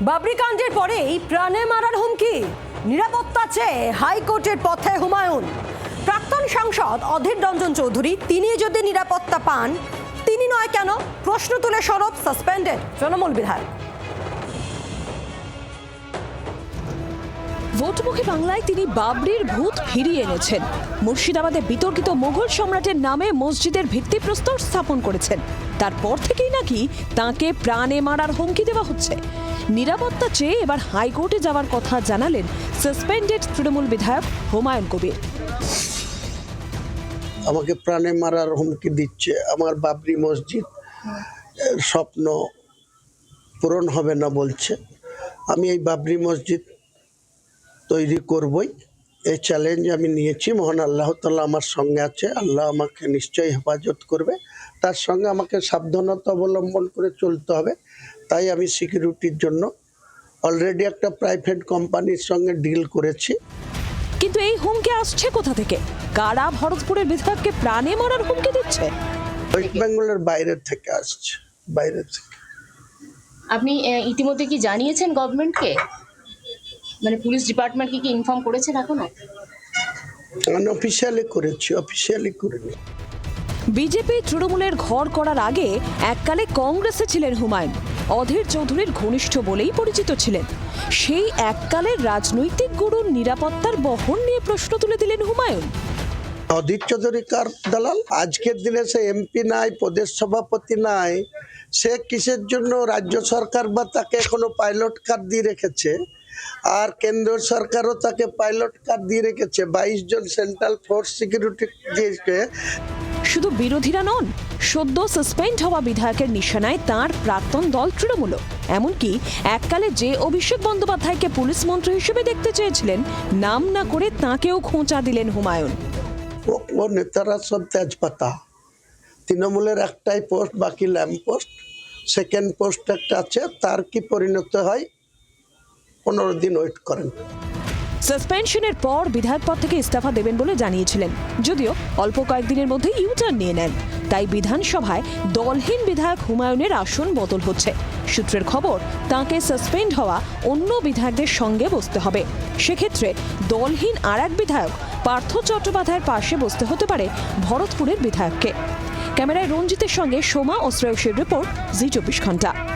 বাবরি কাণ্ডের পরেই প্রাণে মারার হুমকি। নিরাপত্তা চেয়ে হাইকোর্টের পথে হুমায়ুন। প্রাক্তন সাংসদ অধীর রঞ্জন চৌধুরী, তিনি যদি নিরাপত্তা পান, তিনি নয় কেন? প্রশ্ন তুলে সরব সাসপেন্ডেড তৃণমূল বিধায়ক। ভোটমুখী বাংলায় তিনি বাবরির ভূত ফিরিয়ে এনেছেন। মুর্শিদাবাদে বিতর্কিত মোগল সম্রাটের নামে মসজিদের ভিত্তিপ্রস্তর স্থাপন করেছেন। তারপর থেকেই নাকি তাকে প্রাণে মারার হুমকি দেওয়া হচ্ছে। নিরাপত্তা চেয়ে এবার হাইকোর্টে যাওয়ার কথা জানালেন সাসপেন্ডেড তৃণমূল বিধায়ক হুমায়ুন কবির। আমাকে প্রাণে মারার হুমকি দিচ্ছে। আমার বাবরি মসজিদ স্বপ্ন পূরণ হবে না বলছে। আমি এই বাবরি মসজিদ তৈরি করবই। এই চ্যালেঞ্জ আমি নিয়েছি। মহান আল্লাহ তাল্লাহ আমার সঙ্গে আছে। আল্লাহ আমাকে নিশ্চয়ই হেফাজত করবে। তার সঙ্গে আমাকে সাবধানতা অবলম্বন করে চলতে হবে। তাই আমি সিকিউরিটির জন্য অলরেডি একটা প্রাইভেট কোম্পানির সঙ্গে ডিল করেছি। কিন্তু এই হুমকি আসছে কোথা থেকে? কারা ভরতপুরের বিধায়ককে প্রাণে মারার হুমকি দিচ্ছে? ওয়েস্ট বেঙ্গলের বাইরের থেকে আসছে বাইরের থেকে। আপনি ইতিমধ্যে কি জানিয়েছেন গভর্নমেন্টকে মানে পুলিশ ডিপার্টমেন্টকে কি ইনফর্ম করেছেন এখনও? আমি অফিসিয়ালি করেছি অফিসিয়ালি করিনি। বিজেপি তৃণমূলের ঘর করার আগে এককালে কংগ্রেসে ছিলেন হুমায়ুন। অধীর চৌধুরীর ঘনিষ্ঠ বলেই পরিচিত ছিলেন। সেই এককালের রাজনৈতিক গুরুর নিরাপত্তার বহন নিয়ে প্রশ্ন তুলে দিলেন হুমায়ুন। অধীর চৌধুরী কার দালাল? আজকের দিনে সে এমপি নাই, প্রদেশ সভাপতি নাই। সে কিসের জন্য রাজ্য সরকার বা তাকে এখনও পাইলট কার্ড দিয়ে রেখেছে? আর কেন্দ্র সরকারও তাকে পাইলট কার্ড দিয়ে রেখেছে। বাইশ জন সেন্ট্রাল ফোর্স সিকিউরিটি দিয়েছে শুধু বিরোধীরা নন সদ্য সাসপেন্ড হওয়া বিধায়কের নিশানায় তার প্রাক্তন দল তৃণমূল এমনকি এককালে যে অভিষেক বন্দ্যোপাধ্যায়কে পুলিশ মন্ত্রী হিসেবে দেখতে চেয়েছিলেন নাম না করে তাঁকেও খোঁচা দিলেন হুমায়ুন। ও ও নেতারা সব তেজপাতা। তৃণমূলের একটাই পোস্ট বাকি ল্যাম্প পোস্ট সেকেন্ড পোস্ট একটা আছে তার কি পরিণত হয়? পনেরো দিন ওয়েট করেন। সাসপেনশনের পর বিধায়ক পদ থেকে ইস্তফা দেবেন বলে জানিয়েছিলেন। যদিও অল্প কয়েকদিনের মধ্যে ইউটার্ন নিয়ে নেন। তাই বিধানসভায় দলহীন বিধায়ক হুমায়ুনের আসন বদল হচ্ছে। সূত্রের খবর, তাকে সাসপেন্ড হওয়া অন্য বিধায়কদের সঙ্গে বসতে হবে। সেক্ষেত্রে দলহীন আর এক বিধায়ক পার্থ চট্টোপাধ্যায়ের পাশে বসতে হতে পারে ভরতপুরের বিধায়ককে। ক্যামেরায় রঞ্জিতের সঙ্গে সোমা ও শ্রেয়সের রিপোর্ট, জি চব্বিশ ঘণ্টা।